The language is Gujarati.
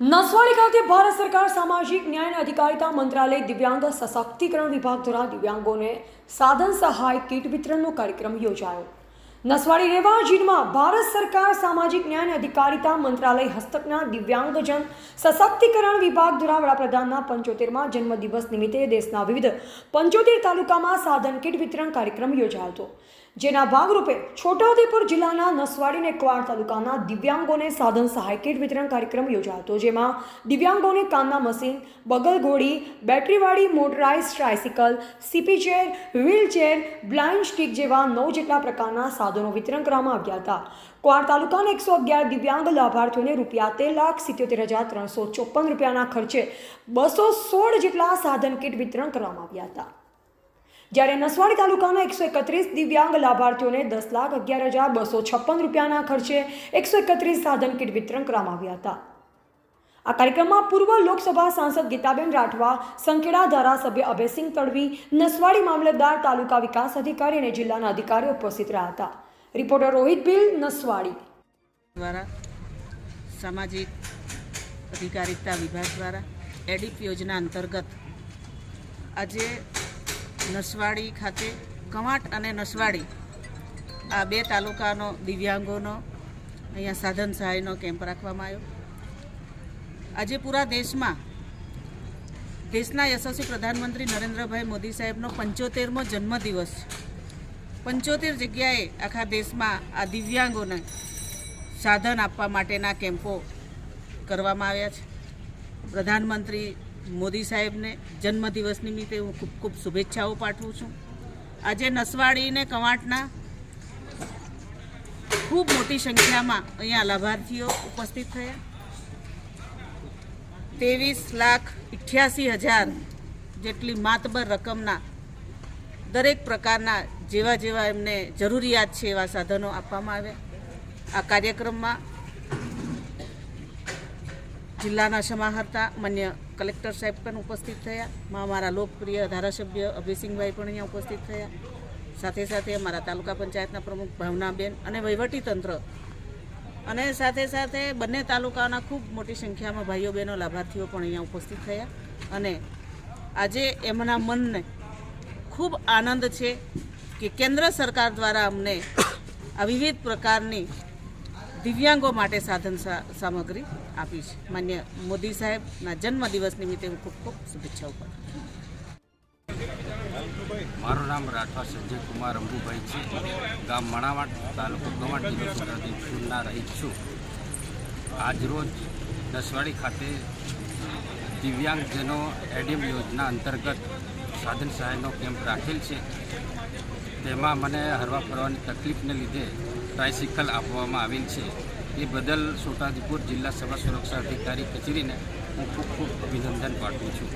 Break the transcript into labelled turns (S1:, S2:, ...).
S1: નસવાડી ખાતે ભારત સરકાર સામાજિક ન્યાય અને અધિકારિતા મંત્રાલય દિવ્યાંગ સશક્તિકરણ વિભાગ દ્વારા દિવ્યાંગોને સાધન સહાય કીટ વિતરણનો કાર્યક્રમ યોજાયો. નસવાડી રેવાજીનમાં ભારત સરકાર સામાજિક ન્યાય અને અધિકારિતા મંત્રાલય હસ્તકના દિવ્યાંગજન સશક્તિકરણ વિભાગ દ્વારા વડાપ્રધાનના પંચોતેરમાં જન્મદિવસ નિમિત્તે દેશના વિવિધ પંચોતેર તાલુકામાં સાધન કીટ વિતરણ કાર્યક્રમ યોજાયો હતો. જેના ભાગરૂપે છોટાઉદેપુર જિલ્લાના નસવાડી અને કવાડ તાલુકાના દિવ્યાંગોને સાધન સહાય કીટ વિતરણ કાર્યક્રમ યોજાયો હતો, જેમાં દિવ્યાંગોને કાનના મશીન, બગલ ઘોડી, બેટરીવાળી motorise tricycle, CP chair wheelchair blind stick જેવા નવ જેટલા પ્રકારના સાધનો વિતરણ કરવામાં આવ્યા હતા. કવાડ તાલુકાના એકસો અગિયાર દિવ્યાંગ લાભાર્થીઓને રૂપિયા તેર લાખ સિત્યોતેર હજાર ત્રણસો ચોપન રૂપિયાના ખર્ચે બસો સોળ જેટલા સાધન કીટ વિતરણ કરવામાં આવ્યા હતા. જ્યારે નસવાડી તાલુકાના એકસો એકત્રીસ દિવ્યાંગ લાભાર્થીઓને દસ લાખ અગિયાર હજાર બસો છપ્પન રૂપિયાના ખર્ચે એકસો એકત્રીસ સાધન કીટ વિતરણ કરવામાં આવ્યા હતા. આ કાર્યક્રમમાં પૂર્વ લોકસભા સાંસદ ગીતાબેન રાઠવા, સંખેડા ધારાસભ્ય અભયસિંહ તડવી, નસવાડી મામલતદાર તાલુકા વિકાસ અધિકારી અને જિલ્લાના અધિકારીઓ ઉપસ્થિત રહ્યા હતા. રિપોર્ટર રોહિત બિલ નસવાડી.
S2: દ્વારા સામાજિક અધિકારિતા વિભાગ દ્વારા એડિપ યોજના અંતર્ગત આજે નસવાડી ખાતે કવાંટ અને નસવાડી આ બે તાલુકાનો દિવ્યાંગોનો અહીંયા સાધન સહાયનો કેમ્પ રાખવામાં આવ્યો. આજે પૂરા દેશમાં દેશના યશસ્વી પ્રધાનમંત્રી નરેન્દ્રભાઈ મોદી સાહેબનો પંચોતેરમો જન્મદિવસ. પંચોતેર જગ્યાએ આખા દેશમાં આ દિવ્યાંગોને સાધન આપવા માટેના કેમ્પો કરવામાં આવ્યા છે. પ્રધાનમંત્રી મોદી સાહેબને જન્મદિવસ નિમિત્તે હું ખૂબ ખૂબ શુભેચ્છાઓ પાઠવું છું. આજે નસવાડીને કવાંટના ખૂબ મોટી સંખ્યામાં અહીંયા લાભાર્થીઓ ઉપસ્થિત થયા. ત્રેવીસ લાખ અઠ્યાસી હજાર જેટલી માતબર રકમના દરેક પ્રકારના જેવા જેવા એમને જરૂરિયાત છે એવા સાધનો આપવામાં આવ્યા. આ કાર્યક્રમમાં જિલ્લાના સમાહર્તા માન્ય કલેક્ટર સાહેબ પણ ઉપસ્થિત થયા. અમારા લોકપ્રિય ધારાસભ્ય અભયસિંહભાઈ પણ અહીંયા ઉપસ્થિત થયા. સાથે સાથે અમારા તાલુકા પંચાયતના પ્રમુખ ભાવનાબેન અને વહીવટીતંત્ર અને સાથે સાથે બંને તાલુકાના ખૂબ મોટી સંખ્યામાં ભાઈઓ બહેનો લાભાર્થીઓ પણ અહીંયા ઉપસ્થિત થયા. અને આજે એમના મનને ખૂબ આનંદ છે કે કેન્દ્ર સરકાર દ્વારા અમને આ વિવિધ પ્રકારની દિવ્યાંગો માટે સાધન સામગ્રી આપી છે. માન્ય મોદી સાહેબના જન્મદિવસ નિમિત્તે હું ખૂબ ખૂબ શુભેચ્છાઓ પાઠવું
S3: મારું નામ રાઠવા સંજય કુમાર અંબુભાઈ છે. ગામ મણાવાડ તાલુકો કવાંટ જિલ્લો સુરતના રહી છું. આજરોજ નસવાડી ખાતે દિવ્યાંગજનો એડીએમ યોજના અંતર્ગત સાધન સહાયનો કેમ્પ રાખેલ છે. તેમાં મને હરવા ફરવાની તકલીફને લીધે ટ્રાયસિકલ આપવામાં આવેલ છે. એ બદલ છોટાઉદેપુર જિલ્લા સભા સુરક્ષા અધિકારી કચેરીને હું ખૂબ ખૂબ અભિનંદન પાઠવું છું.